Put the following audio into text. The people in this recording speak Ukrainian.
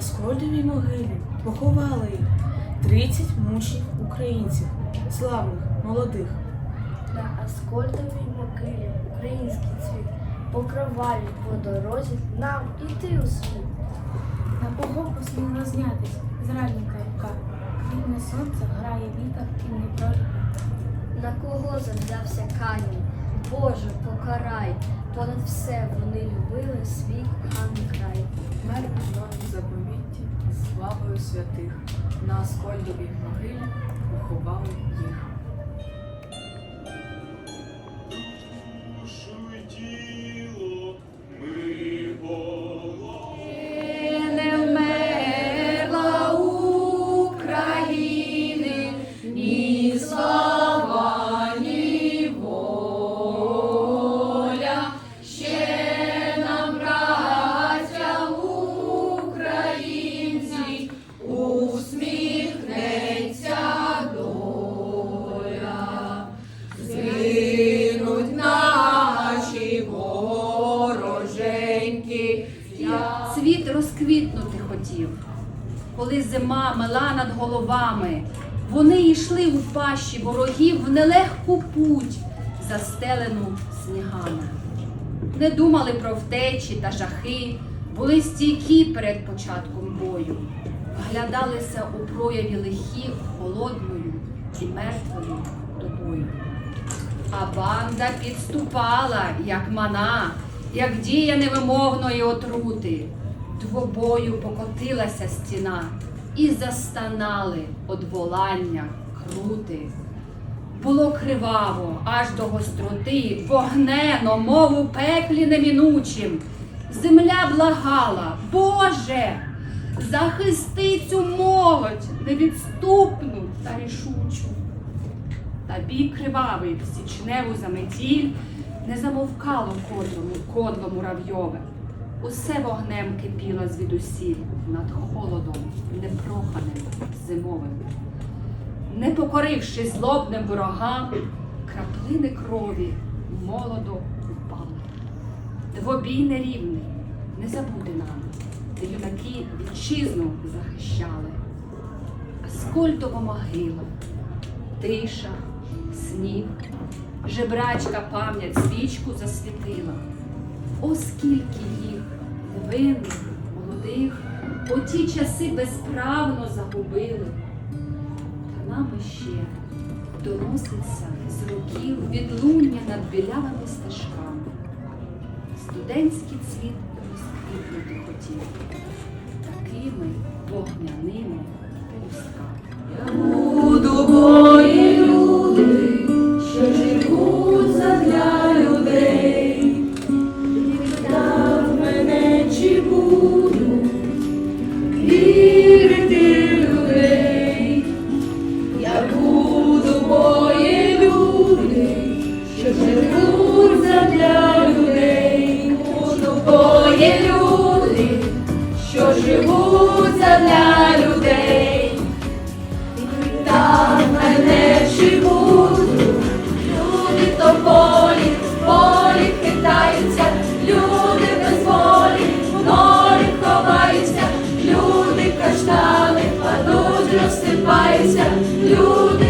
На Аскольдовій могилі поховали їх 30 мучнів українців, славних, молодих. На Аскольдовій могилі український цвіт по кроваві по дорозі нам іти у світ. На погоку сміло знятись з ранника рука. Вільне сонце грає вітер і не проживе. На кого завзявся Каїн? Боже, покарай, понад все вони любили свій коханий край. Мер у новім заповітті славою святих на Аскольдовій могилі поховали їх. Розквітнути коли зима мела над головами. Вони йшли у пащі ворогів в нелегку путь, застелену снігами. Не думали про втечі та жахи, були стійкі перед початком бою, вглядалися у прояві лихів холодною і мертвою добою. А банда підступала, як мана, як дія невимовної отрути. Двобою покотилася стіна, і застанали од волання крути. Було криваво, аж до гостроти, вогнено, мов у пеклі немінучим. Земля благала, Боже, захисти цю молодь невідступну та рішучу. Та бій кривавий в січневу заметіль не замовкало кодлому, кодло муравйове. Усе вогнем кипіло звідусіль над холодом непроханим зимовим. Не покоривши злобним ворогам, краплини крові молодо упали. Двобій нерівний, не забути нам, де юнаки вітчизну захищали. Аскольдова могила, тиша, сніг, жебрачка пам'ять свічку засвітила. О, скільки їх, невинних, молодих, у ті часи безправно загубили. Та нами ще доноситься з років відлуння над білявими стежками. Студентський цвіт розквітнути хотів такими вогняними пелюстками. розсипається, люди.